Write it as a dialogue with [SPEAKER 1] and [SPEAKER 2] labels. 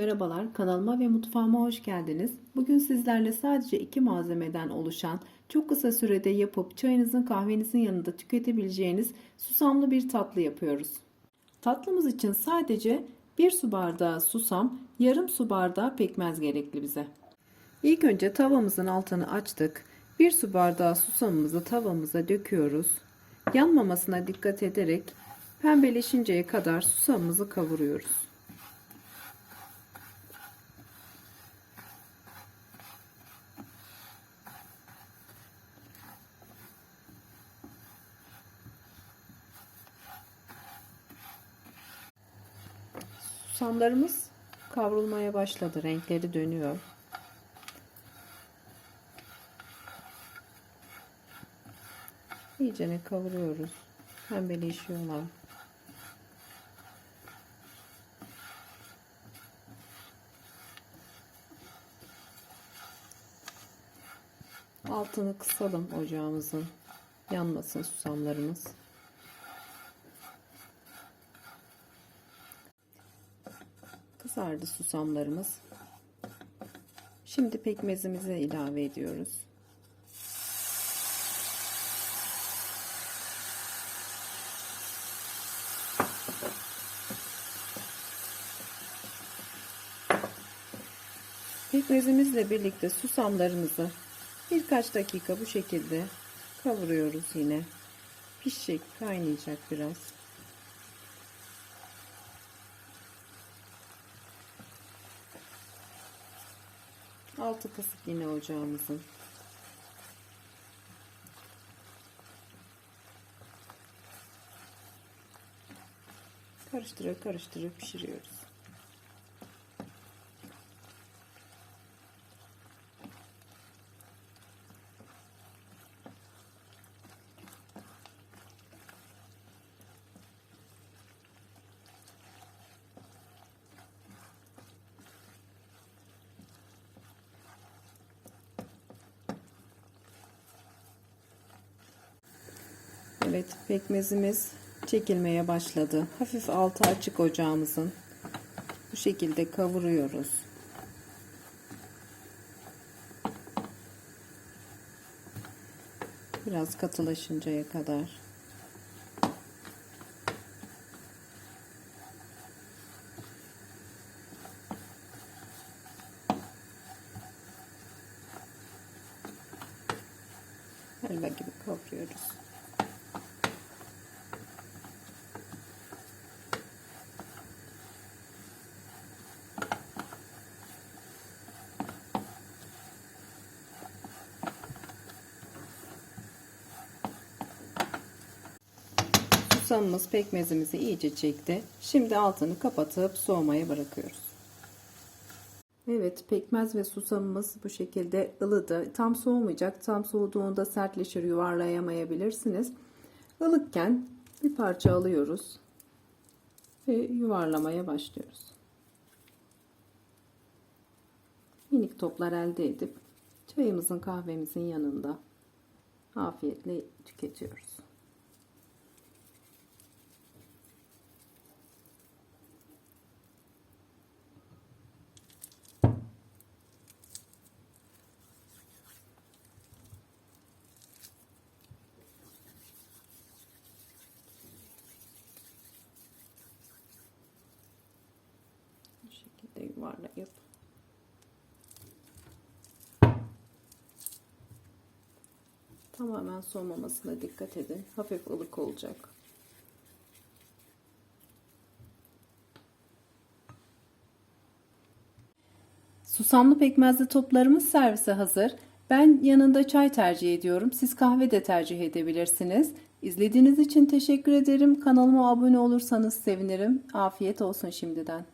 [SPEAKER 1] Merhabalar, kanalıma ve mutfağıma hoş geldiniz. Bugün sizlerle sadece iki malzemeden oluşan, çok kısa sürede yapıp çayınızın kahvenizin yanında tüketebileceğiniz susamlı bir tatlı yapıyoruz. Tatlımız için sadece 1 su bardağı susam, yarım su bardağı pekmez gerekli bize. İlk önce tavamızın altını açtık. 1 su bardağı susamımızı tavamıza döküyoruz. Yanmamasına dikkat ederek pembeleşinceye kadar susamımızı kavuruyoruz. Susamlarımız kavrulmaya başladı. Renkleri dönüyor. İyicene kavuruyoruz. Pembeleşiyorlar. Altını kısalım ocağımızın. Yanmasın susamlarımız. Kızardı susamlarımız. Şimdi pekmezimizi ilave ediyoruz. Pekmezimizle birlikte susamlarımızı birkaç dakika bu şekilde kavuruyoruz yine. Pişecek, kaynayacak biraz. Altı kısık yine ocağımızın. Karıştıra karıştıra pişiriyoruz. Evet pekmezimiz çekilmeye başladı. Hafif altı açık ocağımızın. Bu şekilde kavuruyoruz. Biraz katılaşıncaya kadar. Helva gibi kavuruyoruz. Susamımız pekmezimizi iyice çekti. Şimdi altını kapatıp soğumaya bırakıyoruz. Evet pekmez ve susamımız bu şekilde ılıdı. Tam soğumayacak. Tam soğuduğunda sertleşir yuvarlayamayabilirsiniz. Ilıkken bir parça alıyoruz ve yuvarlamaya başlıyoruz. Minik toplar elde edip çayımızın kahvemizin yanında afiyetle tüketiyoruz. Bu şekilde yuvarlayıp tamamen soğumamasına dikkat edin. Hafif ılık olacak. Susamlı pekmezli toplarımız servise hazır. Ben yanında çay tercih ediyorum. Siz kahve de tercih edebilirsiniz. İzlediğiniz için teşekkür ederim. Kanalıma abone olursanız sevinirim. Afiyet olsun şimdiden.